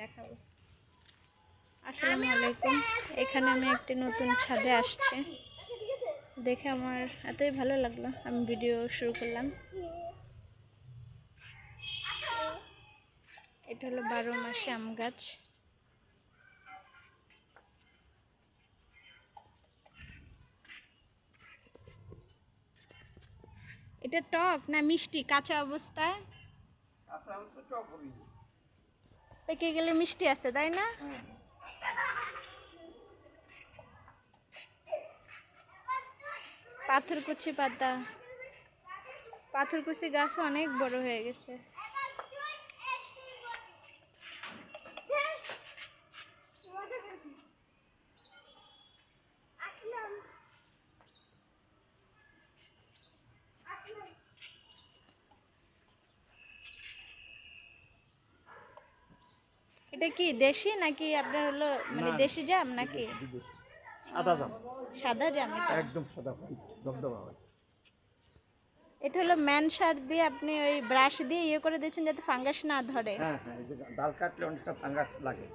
দেখাবো। আসসালামু আলাইকুম। এখানে আমি একটি নতুন ছাদে আসছি। দেখে আমার এতই ভালো লাগল। আমি ভিডিও শুরু করলাম। এটা হলো বারো মাসে আম গাছ। এটা টক না মিষ্টি? কাঁচা অবস্থায়? টক হবি। পেকে গেলে মিষ্টি আছে তাই না? পাথরকুচি পাতা। পাথরকুচি গাছ অনেক বড় হয়ে গেছে। এটা কি দেশি নাকি আপনার হলো মানে দেশি জাম নাকি? সাদা জাম। সাদা জাম এটা? একদম সাদা হয় এটা হলো ম্যান সার দিয়ে আপনি ওই ব্রাশ দিয়ে ইয়ে করে দিচ্ছেন যাতে ফাঙ্গাস না ধরে। হ্যাঁ হ্যাঁ এই যে ডাল কাটলে অনেকটা ফাঙ্গাস লাগে।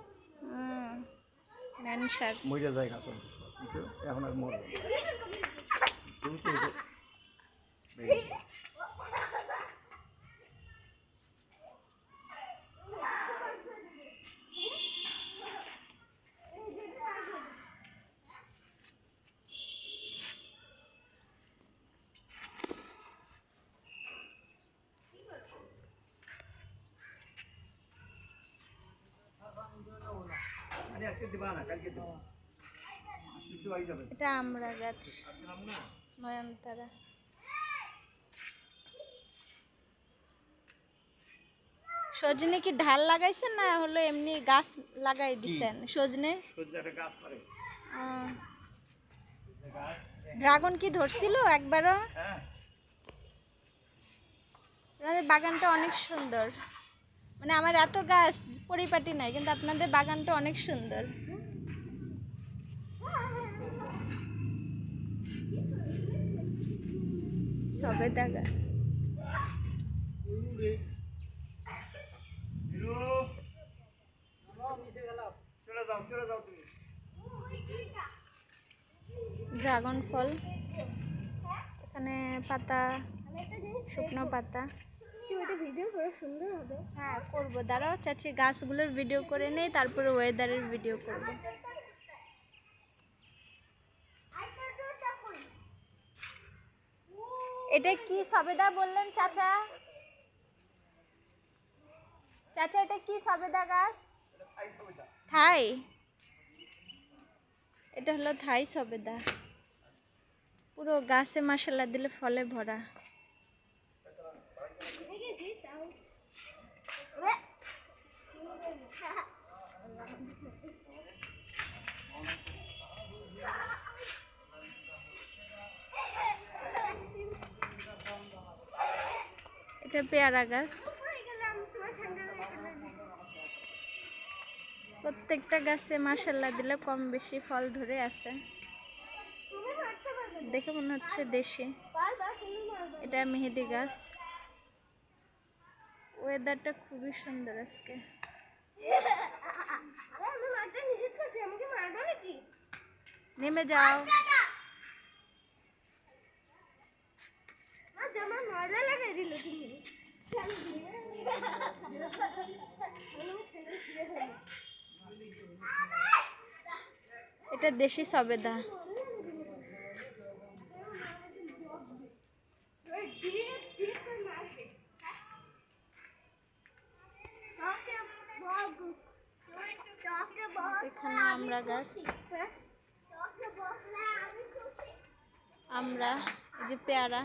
ম্যান সার। মরে যায় গাছ এখন আর মরবে না। কিন্তু এই যে- এই যে- আরে আজকে দিবা না কালকে দিবা আজকে তো আই যাবে এটা আমরা গাছ নয়নতারা। সজনে কি ঢাল লাগাইছেন না হলো এমনি গাছ লাগাই দিছেন? সজনে? ড্রাগন কি ধরছিল একবারও? হ্যাঁ। বাগানটা অনেক সুন্দর। মানে আমার এত গাছ পরিপাটি নাই, কিন্তু আপনাদের বাগানটা অনেক সুন্দর। যাও তুমি ড্রাগন ফল, এখানে পাতা, শুকনো পাতা। ভিডিও করে সুন্দর হবে। হ্যাঁ করব। দাঁড়াও চাচ্ছি গাছগুলোর ভিডিও করে নেই, তারপরে ওয়েদারের ভিডিও করব। এটা কি সবেদা বললেন, চাচা? চাচা, এটা কি সবেদা গাছ? থাই। এটা হলো থাই সবেদা। পুরো গাছে মশলা দিলে ফলে ভরা। এটা পেয়ারা গাছ। প্রত্যেকটা গাছে মাসাল্লা দিলে কম বেশি ফল ধরে আছে। দেখে মনে হচ্ছে দেশি। এটা মেহেদি গাছ। ওয়েদারটা খুবই সুন্দর আজকে। নেমে যাও এটা দেশি সবেদা এখানে আমরা গাছ আমরা যে পেয়ারা